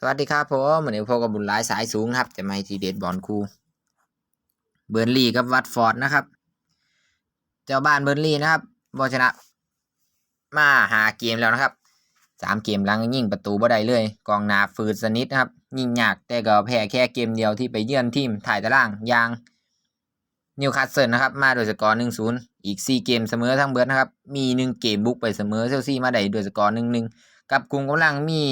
สวัสดีครับผมวันนี้พบกับบุญหลายสายสูงครับจะมาทีเด็ดบอลคูเบิร์นลีกับวัตฟอร์ดนะครับ เจ้าบ้านเบิร์นลีนะครับบอชนะ มาหาเกมแล้วนะครับสามเกมหลังยิงประตูบ่ได้เลย กองนาฝืดสนิทนะครับ ยิงยากแต่ก็แพ้แค่เกมเดียวที่ไปเยือนทีมถ่ายตารางยางนิวคาสเซิลนะครับ มาโดยสกอร์หนึ่งศูนย์อีกสี่เกมเสมอทั้งเบิร์ดนะครับ มีหนึ่งเกมบุกไปเสมอเซลซีมาได้โดยสกอร์หนึ่งหนึ่งกับกลุ่มกำลังมี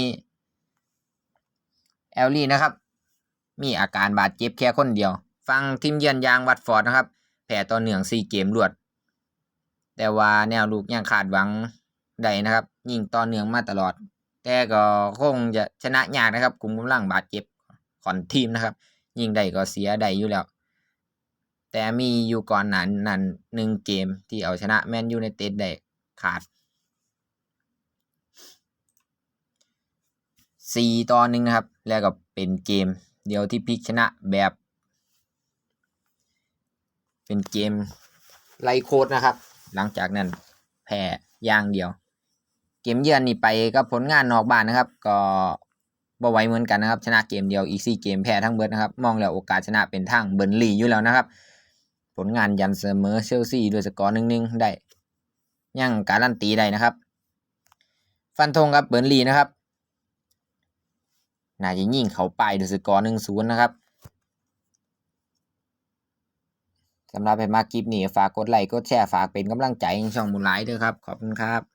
แอลลี่นะครับ มีอาการบาดเจ็บแค่คนเดียว ฟังทีมเยือนยางวัตฟอร์ดนะครับ แพ้ต่อเนื่อง4เกมรวด แต่ว่าแนวลูกยังขาดหวังใดนะครับ ยิงต่อเนื่องมาตลอด แต่ก็คงจะชนะยากนะครับกลุ่มกำลังบาดเจ็บของทีมนะครับ ยิงได้ก็เสียได้อยู่แล้ว แต่มีอยู่ก่อนหนันนั้นหนึ่งเกมที่เอาชนะแมนยูในเต็ดได้ขาด สี่ต่อหนึ่งนะครับ แล้วก็เป็นเกม เดียวที่พลิกชนะแบบ เป็นเกมไล่โคดนะครับ หลังจากนั้นแพ้อย่างเดียว เกมเยือนนี่ไปก็ผลงานนอกบ้านนะครับ ก็บ่ไวเหมือนกันนะครับ ชนะเกมเดียวอีกสี่เกมแพ้ทั้งเบิร์ดนะครับ มองแล้วโอกาสชนะเป็นทางเบิร์นลีอยู่แล้วนะครับ ผลงานยันเสมอเชลซีด้วยสกอร์หนึ่งๆได้ยังการันตีได้นะครับ ฟันธงครับเบิร์นลีนะครับ น่าจะยิงเขาไปด้วยสกอร์หนึ่งศูนย์นะครับสำหรับให้มาคลิปนี้ฝากกดไลค์กดแชร์ฝากเป็นกำลังใจให้ช่องบุญหลท์ด้วยครับ ขอบคุณครับ